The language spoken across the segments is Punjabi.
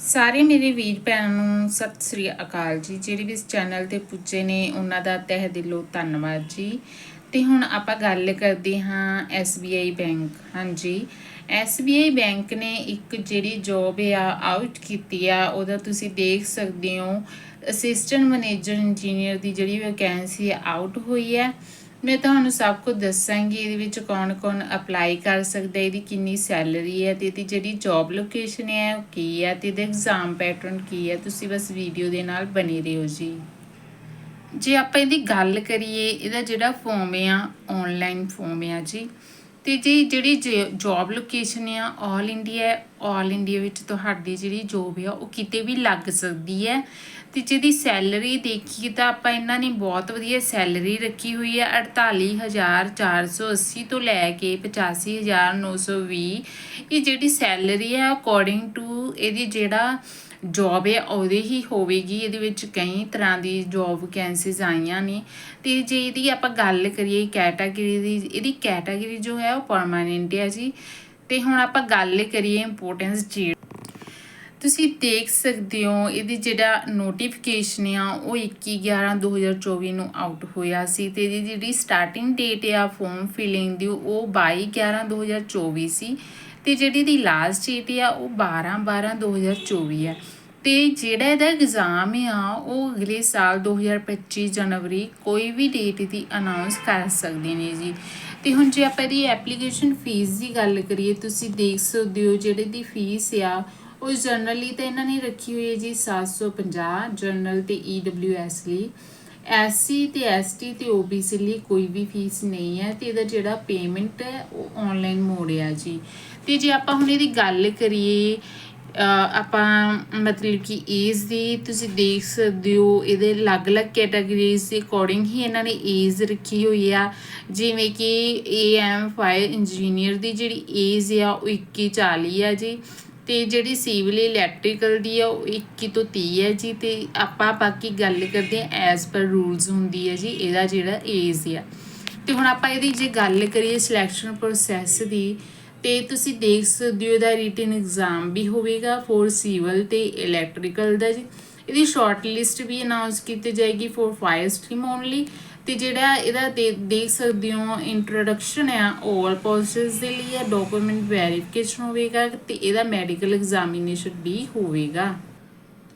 ਸਾਰੇ ਮੇਰੇ ਵੀਰ ਭੈਣਾਂ ਨੂੰ ਸਤਿ ਸ੍ਰੀ ਅਕਾਲ ਜੀ। ਜਿਹੜੇ ਵੀ ਇਸ ਚੈਨਲ ਤੇ ਪੁੱਜੇ ਨੇ, ਉਹਨਾਂ ਦਾ ਤਹਿ ਦਿਲੋਂ ਧੰਨਵਾਦ ਜੀ। ਤੇ ਹੁਣ ਆਪਾਂ ਗੱਲ ਕਰਦੇ ਹਾਂ SBI ਬੈਂਕ। ਹਾਂਜੀ SBI ਬੈਂਕ ਨੇ ਇੱਕ ਜਿਹੜੀ ਜੌਬ ਆ ਆਊਟ ਕੀਤੀ ਆ, ਉਹਦਾ ਤੁਸੀਂ ਦੇਖ ਸਕਦੇ ਹੋ। ਅਸਿਸਟੈਂਟ ਮੈਨੇਜਰ ਇੰਜੀਨੀਅਰ ਦੀ ਜਿਹੜੀ ਵੈਕੈਂਸੀ ਆਊਟ ਹੋਈ ਹੈ ਮੈਂ ਤੁਹਾਨੂੰ ਸਭ ਕੁਝ ਦੱਸਾਂਗੀ ਇਹਦੇ ਵਿੱਚ ਕੌਣ-ਕੌਣ ਅਪਲਾਈ ਕਰ ਸਕਦਾ, ਇਹਦੀ ਕਿੰਨੀ ਸੈਲਰੀ ਹੈ ਤੇ ਇਹਦੀ ਜਿਹੜੀ ਜੌਬ ਲੋਕੇਸ਼ਨ ਹੈ ਉਹ ਕੀ ਹੈ ਤੇ ਇਹਦਾ ਐਗਜ਼ਾਮ ਪੈਟਰਨ ਕੀ ਹੈ, ਤੁਸੀਂ ਬਸ ਵੀਡੀਓ ਦੇ ਨਾਲ ਬਣੇ ਰਹੋ ਜੀ। ਜੇ ਆਪਾਂ ਇਹਦੀ ਗੱਲ ਕਰੀਏ, ਇਹਦਾ ਜਿਹੜਾ ਫਾਰਮ ਆ ਆਨਲਾਈਨ ਫਾਰਮ ਆ ਜੀ ਤੇ ਜੀ ਜਿਹੜੀ ਜੌਬ ਲੋਕੇਸ਼ਨ ਆ ਆਲ ਇੰਡੀਆ ਆਲ ਇੰਡੀਆ ਵਿੱਚ ਤੁਹਾਡੀ ਜਿਹੜੀ ਜੌਬ ਆ, ਉਹ ਕਿਤੇ ਵੀ ਲੱਗ ਸਕਦੀ ਹੈ। ਤੇ ਜਿਹਦੀ ਸੈਲਰੀ ਦੇਖੀਏ ਤਾਂ ਆਪਾਂ ਇਹਨਾਂ ਨੇ ਬਹੁਤ ਵਧੀਆ ਸੈਲਰੀ ਰੱਖੀ ਹੋਈ ਹੈ 48480 ਤੋਂ ਲੈ ਕੇ 85920 ਇਹ ਜਿਹੜੀ ਸੈਲਰੀ ਹੈ ਅਕੋਰਡਿੰਗ ਟੂ ਇਹਦੀ ਜਿਹੜਾ ਜੌਬ ਹੈ, ਉਹਦੇ ਹੀ ਹੋਵੇਗੀ, ਇਹਦੇ ਵਿੱਚ ਕਈ ਤਰ੍ਹਾਂ ਦੀ ਜੌਬ ਵੈਕੈਂਸੀਜ਼ ਆਈਆਂ ਨੇ। ਤੇ ਜੇ ਇਹਦੀ ਆਪਾਂ ਗੱਲ ਕਰੀਏ ਕੈਟਾਗਰੀ ਦੀ, ਇਹਦੀ ਕੈਟਾਗਰੀ ਜੋ ਹੈ ਉਹ ਪਰਮਾਨੈਂਟ ਹੈ ਜੀ। ਤੇ ਹੁਣ ਆਪਾਂ ਗੱਲ ਕਰੀਏ ਇੰਪੋਰਟੈਂਸ ਜੀ ਤੁਸੀਂ ਦੇਖ ਸਕਦੇ ਹੋ, ਇਹਦੀ ਜਿਹੜਾ ਨੋਟੀਫਿਕੇਸ਼ਨ ਆ, ਉਹ 21/11/2024 ਨੂੰ ਆਊਟ ਹੋਇਆ ਸੀ। ਤੇ ਇਹਦੀ ਜਿਹੜੀ ਸਟਾਰਟਿੰਗ ਡੇਟ ਆ ਫਾਰਮ ਫਿਲਿੰਗ ਦੀ, ਉਹ 22/11/2024 ਸੀ। ਤੇ ਜਿਹੜੀ ਦੀ ਲਾਸਟ ਡੇਟ ਆ, ਉਹ 12/12/2024 ਆ। ਤੇ ਜਿਹੜਾ ਇਹਦਾ ਐਗਜ਼ਾਮ ਆ, ਉਹ ਅਗਲੇ ਸਾਲ 2025 ਜਨਵਰੀ ਕੋਈ ਵੀ ਡੇਟ ਦੀ ਅਨਾਉਂਸ ਕਰ ਸਕਦੇ ਨੇ ਜੀ। ਤੇ ਹੁਣ ਜੇ ਆਪਾਂ ਇਹਦੀ ਐਪਲੀਕੇਸ਼ਨ ਫੀਸ ਦੀ ਗੱਲ ਕਰੀਏ, ਤੁਸੀਂ ਦੇਖ ਸਕਦੇ ਹੋ ਜਿਹੜੇ ਦੀ ਫੀਸ ਆ, ਉਹ ਜਨਰਲੀ ਤਾਂ ਇਹਨਾਂ ਨੇ ਰੱਖੀ ਹੋਈ ਹੈ ਜੀ 750 ਜਨਰਲ ਤੇ EWS ਲਈ। ਐਸਸੀ ਤੇ ਐਸਟੀ ਤੇ OBC ਲਈ ਕੋਈ ਵੀ ਫੀਸ ਨਹੀਂ ਹੈ ਤੇ ਇਹਦਾ ਜਿਹੜਾ ਪੇਮੈਂਟ ਹੈ ਉਹ ਆਨਲਾਈਨ ਮੋਡ ਹੈ ਜੀ। ਤੇ ਜੇ ਆਪਾਂ ਹੁਣ ਇਹਦੀ ਗੱਲ ਕਰੀਏ ਆਪਾਂ ਮਤਲਬ ਕਿ ਏਜ ਦੀ ਤੁਸੀਂ ਦੇਖ ਸਕਦੇ ਹੋ, ਇਹਦੇ ਅਲੱਗ-ਅਲੱਗ ਕੈਟਾਗਰੀਜ਼ ਦੇ ਅਕੋਰਡਿੰਗ ਹੀ ਇਹਨਾਂ ਨੇ ਏਜ ਰੱਖੀ ਹੋਈ ਆ। ਜਿਵੇਂ ਕਿ ਏਐਮ ਫਾਇਰ ਇੰਜੀਨੀਅਰ ਦੀ ਜਿਹੜੀ ਏਜ ਆ, ਉਹ 21 40 ਆ ਜੀ। ਤੇ ਜਿਹੜੀ ਸਿਵਲ ਇਲੈਕਟ੍ਰੀਕਲ ਦੀ ਆ, ਉਹ 21 ਤੋਂ 30 ਹੈ ਜੀ, ਤੇ ਆਪਾਂ ਬਾਕੀ ਗੱਲ ਕਰਦੇ ਆ ਐਸ ਪਰ ਰੂਲਸ ਹੁੰਦੀ ਹੈ ਜੀ, ਇਹਦਾ ਜਿਹੜਾ ਏਜ ਆ। ਤੇ ਹੁਣ ਆਪਾਂ ਇਹਦੀ ਜੇ ਗੱਲ ਕਰੀਏ ਸਿਲੈਕਸ਼ਨ ਪ੍ਰੋਸੈਸ ਦੀ, ਤੇ ਤੁਸੀਂ ਦੇਖ ਸਕਦੇ ਹੋ ਇਹਦਾ ਰਿਟਨ ਐਗਜ਼ਾਮ ਵੀ ਹੋਵੇਗਾ ਫੋਰ ਸਿਵਲ ਤੇ ਇਲੈਕਟ੍ਰੀਕਲ ਦਾ ਜੀ। ਇਹਦੀ ਸ਼ਾਰਟ ਲਿਸਟ ਵੀ ਅਨਾਉਂਸ ਕੀਤੀ ਜਾਏਗੀ ਫੋਰ ਫਾਇਰ ਸਟ੍ਰੀਮ ਓਨਲੀ ਤੇ ਜਿਹੜਾ ਇਹਦਾ ਦੇਖ ਸਕਦੇ ਹੋ ਇੰਟਰੋਡਕਸ਼ਨ ਆ ਆਲ ਪੋਸਟਸ ਦੇ ਲਈ ਆ ਡਾਕੂਮੈਂਟ ਵੈਰੀਫਿਕੇਸ਼ਨ ਹੋਵੇਗਾ ਤੇ ਇਹਦਾ ਮੈਡੀਕਲ ਐਗਜ਼ਾਮੀਨੇਸ਼ਨ ਵੀ ਹੋਵੇਗਾ।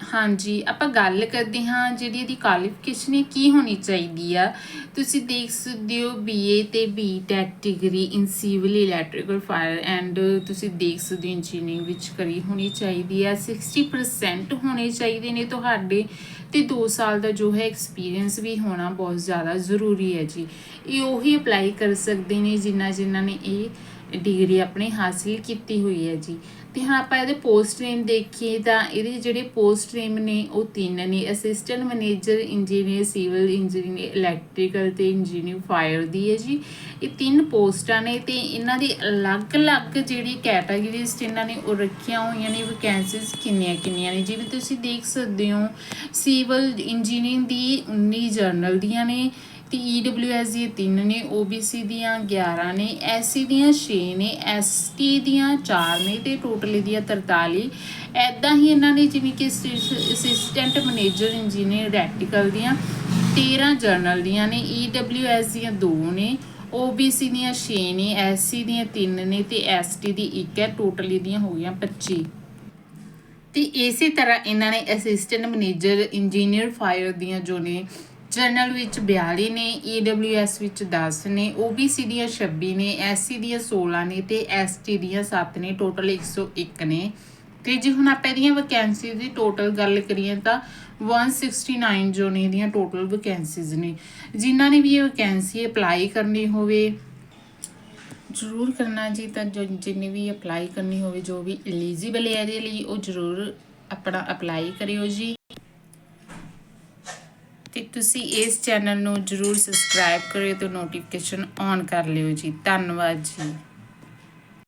ਹਾਂਜੀ, ਆਪਾਂ ਗੱਲ ਕਰਦੇ ਹਾਂ ਜਿਹੜੀ ਇਹਦੀ ਕੁਆਲੀਫਿਕੇਸ਼ਨ ਕੀ ਹੋਣੀ ਚਾਹੀਦੀ ਆ। ਤੁਸੀਂ ਦੇਖ ਸਕਦੇ ਹੋ ਬੀਏ ਤੇ BTech degree in civil electrical fire and ਤੁਸੀਂ ਦੇਖ ਸਕਦੇ ਹੋ ਇੰਜੀਨੀਅਰਿੰਗ ਵਿੱਚ ਕਰੀ ਹੋਣੀ ਚਾਹੀਦੀ ਆ। 60% ਹੋਣੇ ਚਾਹੀਦੇ ਨੇ ਤੁਹਾਡੇ ਤੇ 2 ਸਾਲ ਦਾ ਜੋ ਹੈ ਐਕਸਪੀਰੀਅੰਸ ਵੀ ਹੋਣਾ ਬਹੁਤ ਜ਼ਿਆਦਾ ਜ਼ਰੂਰੀ ਹੈ ਜੀ। ਇਹ ਉਹੀ ਅਪਲਾਈ ਕਰ ਸਕਦੇ ਨੇ ਜਿਨ੍ਹਾਂ ਜਿਨ੍ਹਾਂ ਨੇ ਇਹ ਡਿਗਰੀ ਆਪਣੀ ਹਾਸਿਲ ਕੀਤੀ ਹੋਈ ਹੈ ਜੀ। ਤੇ ਹਾਂ ਆਪਾਂ ਇਹਦੇ ਪੋਸਟ ਨੇਮ ਦੇਖੀਏ ਤਾਂ ਇਹਦੇ ਜਿਹੜੇ ਪੋਸਟ ਨੇਮ ਨੇ, ਉਹ ਤਿੰਨ ਨੇ। Assistant manager engineer civil engineer electrical ਤੇ ਇੰਜੀਨੀਅਰ ਫਾਇਰ ਦੀ ਹੈ ਜੀ। ਇਹ ਤਿੰਨ ਪੋਸਟਾਂ ਨੇ ਤੇ ਇਹਨਾਂ ਦੀ ਅਲੱਗ-ਅਲੱਗ ਜਿਹੜੀ ਕੈਟਾਗਰੀਜ਼ ਇਹਨਾਂ ਨੇ ਉਹ ਰੱਖੀਆਂ ਹੋਈਆਂ ਨੇ ਵੈਕੈਂਸੀਜ਼ ਕਿੰਨੀਆਂ ਕਿੰਨੀਆਂ ਨੇ। ਜਿਵੇਂ ਤੁਸੀਂ ਦੇਖ ਸਕਦੇ ਹੋ ਸਿਵਲ ਇੰਜੀਨੀਅਰਿੰਗ ਦੀ 19 ਜਰਨਲ ਦੀਆਂ ਨੇ ਤੇ EWS ਦੀਆਂ 3 ਨੇ OBC ਦੀਆਂ 11 ਨੇ SC ਦੀਆਂ 6 ਨੇ ST ਦੀਆਂ 4 ਨੇ ਤੇ ਟੋਟਲ ਦੀਆਂ 43 ਐਦਾਂ ਹੀ ਇਹਨਾਂ ਨੇ ਜਿਵੇਂ ਕਿ ਅਸਿਸਟੈਂਟ ਮੈਨੇਜਰ ਇੰਜੀਨੀਅਰ ਰੈਕਟੀਕਲ ਦੀਆਂ 13 ਜਰਨਲ ਦੀਆਂ ਨੇ EWS ਦੀਆਂ 2 ਨੇ OBC ਦੀਆਂ 6 ਨੇ SC ਦੀਆਂ 3 ਨੇ ਤੇ ST ਦੀ 1 ਹੈ ਟੋਟਲ ਦੀਆਂ ਹੋ ਗਈਆਂ 25 ਤੇ ਇਸੇ ਤਰ੍ਹਾਂ ਇਹਨਾਂ ਨੇ ਅਸਿਸਟੈਂਟ ਮੈਨੇਜਰ ਇੰਜੀਨੀਅਰ ਫਾਇਰ ਦੀਆਂ ਜੋ ਨੇ ਜਨਰਲ ਵਿੱਚ 42 ਨੇ EWS ਵਿੱਚ 10 ਨੇ OBC ਦੀਆਂ 26 ਨੇ SC ਦੀਆਂ 16 ਨੇ ਤੇ ST ਦੀਆਂ 7 ਨੇ ਟੋਟਲ 101 ਨੇ। ਤੇ ਜੇ ਹੁਣ ਆਪਾਂ ਇਹਦੀਆਂ ਵੈਕੈਂਸੀਜ਼ ਦੀ ਟੋਟਲ ਗੱਲ ਕਰੀਏ ਤਾਂ 169 ਜੋ ਨੇ ਇਹਦੀਆਂ ਟੋਟਲ ਵੈਕੈਂਸੀਜ਼ ਨੇ। ਜਿਨ੍ਹਾਂ ਨੇ ਵੀ ਇਹ ਵੈਕੈਂਸੀ ਅਪਲਾਈ ਕਰਨੀ ਹੋਵੇ, ਜ਼ਰੂਰ ਕਰਨਾ ਜੀ, ਤਾਂ ਜੋ ਜਿੰਨੇ ਵੀ ਅਪਲਾਈ ਕਰਨੀ ਹੋਵੇ, ਜੋ ਵੀ ਐਲੀਜੀਬਲ ਹੈ ਇਹਦੇ ਲਈ, ਉਹ ਜ਼ਰੂਰ ਆਪਣਾ ਅਪਲਾਈ ਕਰਿਓ ਜੀ। ਤੇ ਤੁਸੀਂ ਇਸ ਚੈਨਲ ਨੂੰ ਜਰੂਰ ਸਬਸਕ੍ਰਾਈਬ ਕਰਿਓ ਤੇ ਨੋਟੀਫਿਕੇਸ਼ਨ ਔਨ ਕਰ ਲਿਓ ਜੀ। ਧੰਨਵਾਦ ਜੀ।